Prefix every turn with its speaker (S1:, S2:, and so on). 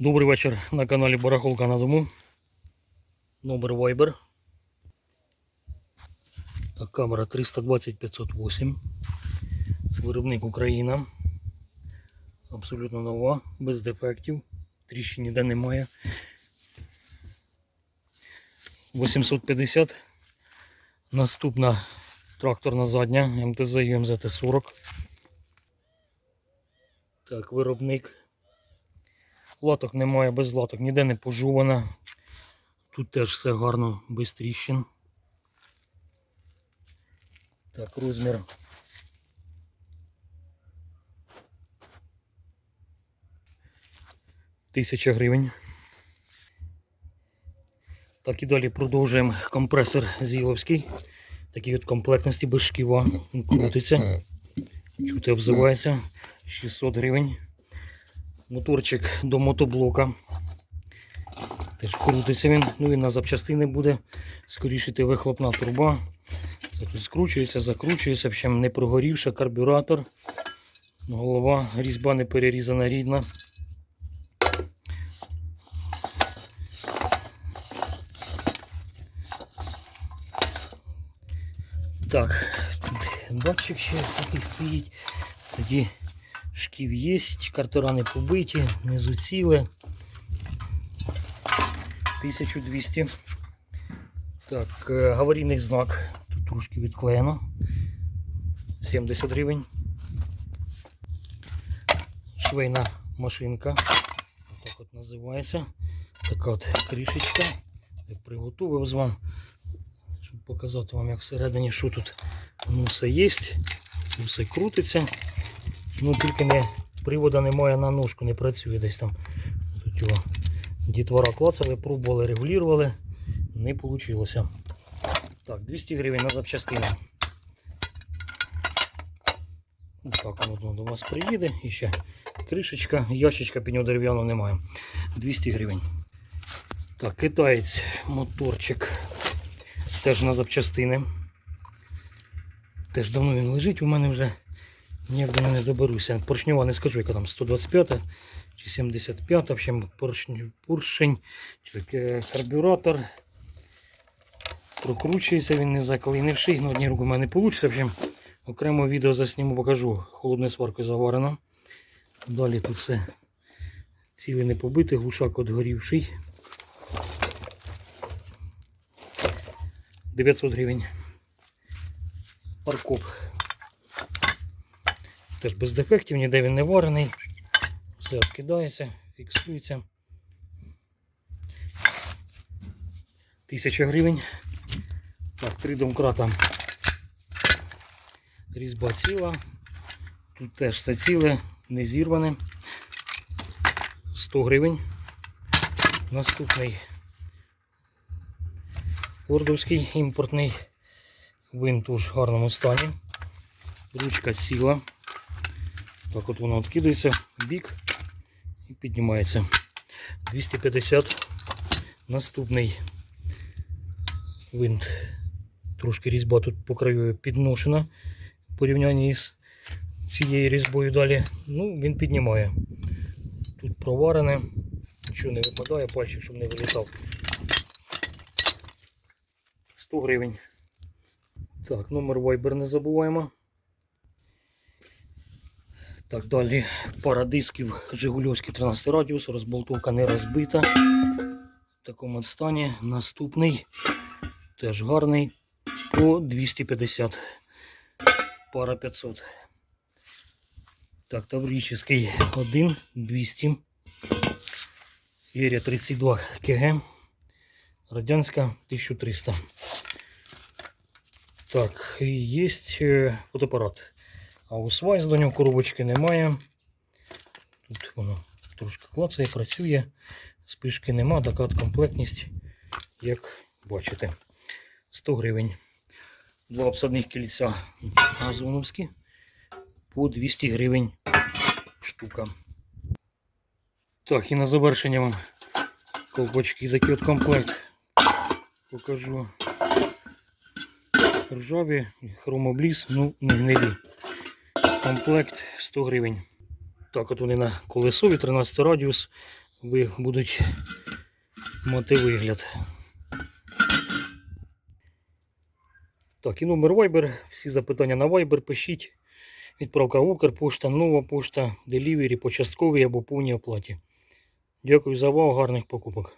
S1: Добрий вечір на каналі Барахолка на дому. Номер Viber. Так, камера 320-508. Виробник Україна. Абсолютно нова, без дефектів. Тріщин ніде немає. 850. Наступна тракторна задня МТЗ ЮМЗТ 40. Так, виробник. Латок немає, без латок, ніде не пожувана. Тут теж все гарно, без тріщин. Так, розмір. Тисяча гривень. Так і далі продовжуємо компресор Зіловський. Такий от комплектності без шківа. Крутиться. Чути обзивається. 600 гривень. Моторчик до мотоблока. Теж крутиться він. Ну він на запчастини буде. Скоріше йти вихлопна труба. Скручується, закручується, в общем, не прогорівша, карбюратор. Голова, різьба не перерізана рідна. Так, датчик ще такий стоїть. Тоді шків є, картера не побиті, внизу ціле. 1200. Так, е, аварійний знак. Тут трошки відклеєно. 70 гривень. Швейна машинка. Так от називається. Така от кришечка. Я приготував з вам, щоб показати вам, як всередині, що тут воно все є. Все крутиться. Ну тільки не привода немає на ножку, не працює десь там. Тут його дітвора клацали, пробували, регулювали, не вийшло. Так, 200 гривень на запчастину. Ну, Так, воно до вас приїде. І ще кришечка, ящичка під нього дерев'яного немає. 200 гривень. Так, китаєць, моторчик. Теж на запчастини. Теж давно він лежить у мене вже. Ніяк до мене доберуся. Поршньова не скажу, яка там 125 чи 75, в общем, поршень, поршень карбюратор. Прокручується, він не заклинивший, на одній руку в мене не вийде. В общем, окремо відео засніму, покажу. Холодною сваркою заварено. Далі тут все цілий не побитий, глушак отгорівший. 900 гривень. Паркоп. Теж без дефектів, ніде він не варений. Все відкидається, фіксується. Тисяча гривень. Так, три домкрата. Різьба ціла. Тут теж все ціле, не зірване. 100 гривень. Наступний фордовський імпортний винт в гарному стані. Ручка ціла. Так от воно відкидається в бік і піднімається. 250. Наступний винт. Трошки різьба тут по краю підношена в порівнянні з цією різьбою далі. Ну, він піднімає. Тут проварене, нічого не випадає, пальчик, щоб не вилітав. 100 гривень. Так, номер Viber не забуваємо. Так, далі пара дисків Жигульовський 13 радіус, розболтовка не розбита. В такому стані. Наступний теж гарний по 250. Пара 500. Так, Таврический 1 200. Єрія 32 КГ. Радянська 1300. Так, і є е, фотоапарат. А у свайс до нього коробочки немає. Тут воно трошки клацає, працює. Спишки нема, така комплектність, як бачите. 100 гривень. Два обсадних кільця газоновські по 200 гривень штука. Так, і на завершення вам колпачки, такий от комплект покажу. Ржаві, хромобліз, ну не гнилі. Комплект 100 гривень. Так, от вони на колесові, 13 радіус, ви будуть мати вигляд. Так, і номер Viber. Всі запитання на Viber пишіть. Відправка Укрпошта, нова пошта, делівері по частковій або повній оплаті. Дякую за увагу, гарних покупок.